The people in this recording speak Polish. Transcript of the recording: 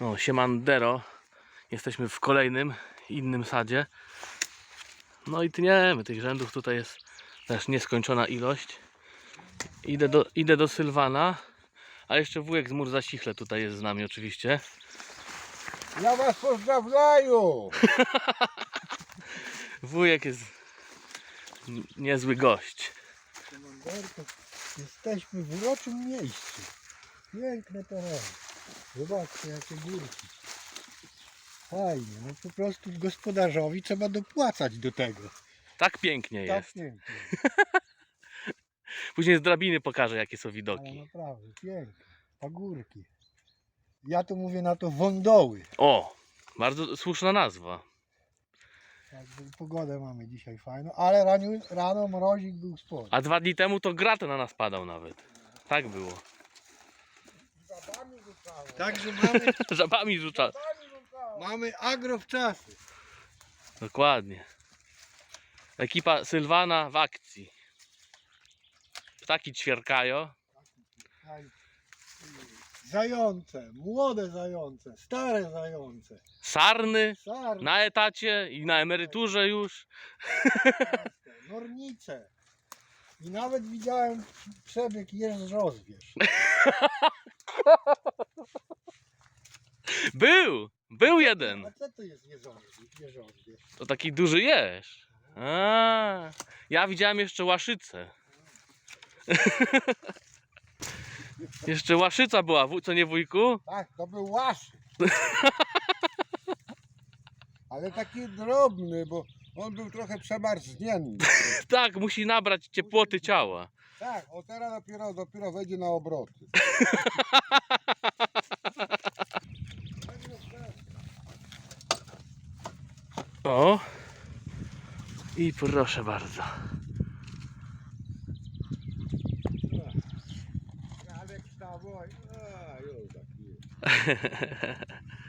No, Siemandero. Jesteśmy w kolejnym, innym sadzie. No i tniemy. Tych rzędów tutaj jest też nieskończona ilość. Idę do, idę do Sylwana. A jeszcze wujek z Mur Zasichle tutaj jest z nami oczywiście. Ja was pozdrawiam! Wujek jest niezły gość. Jesteśmy w uroczym miejscu. Piękne tereny. Zobaczcie jakie górki. Fajnie, no po prostu gospodarzowi trzeba dopłacać do tego. Tak pięknie Tak jest. pięknie. Później z drabiny pokażę jakie są Ale widoki. naprawdę, piękne. Pagórki. Ja tu mówię na to wądoły. O, bardzo słuszna nazwa. Także pogodę mamy dzisiaj fajną, ale rano, rano mrozik był spory. A dwa dni temu to grat na nas padał nawet. Tak było. Także mamy, Żabami rzuca. mamy agro w czasy. Dokładnie. Ekipa Sylwana w akcji. Ptaki ćwierkają. Zające, młode zające, stare zające. Sarny Sarny, na etacie i na emeryturze już. nornice. I nawet widziałem przebieg jeż rozwierz. Był! Był jeden. A co to jest jeżozwierz? To taki duży jeż. A, ja widziałem jeszcze łaszycę. jeszcze łaszyca była, co nie wujku? Tak, to był łaszy. Ale taki drobny, bo on był trochę przemarznięty. Tak, musi nabrać ciepłoty ciała. Tak, o teraz dopiero, dopiero wejdzie na obroty. O. I proszę bardzo.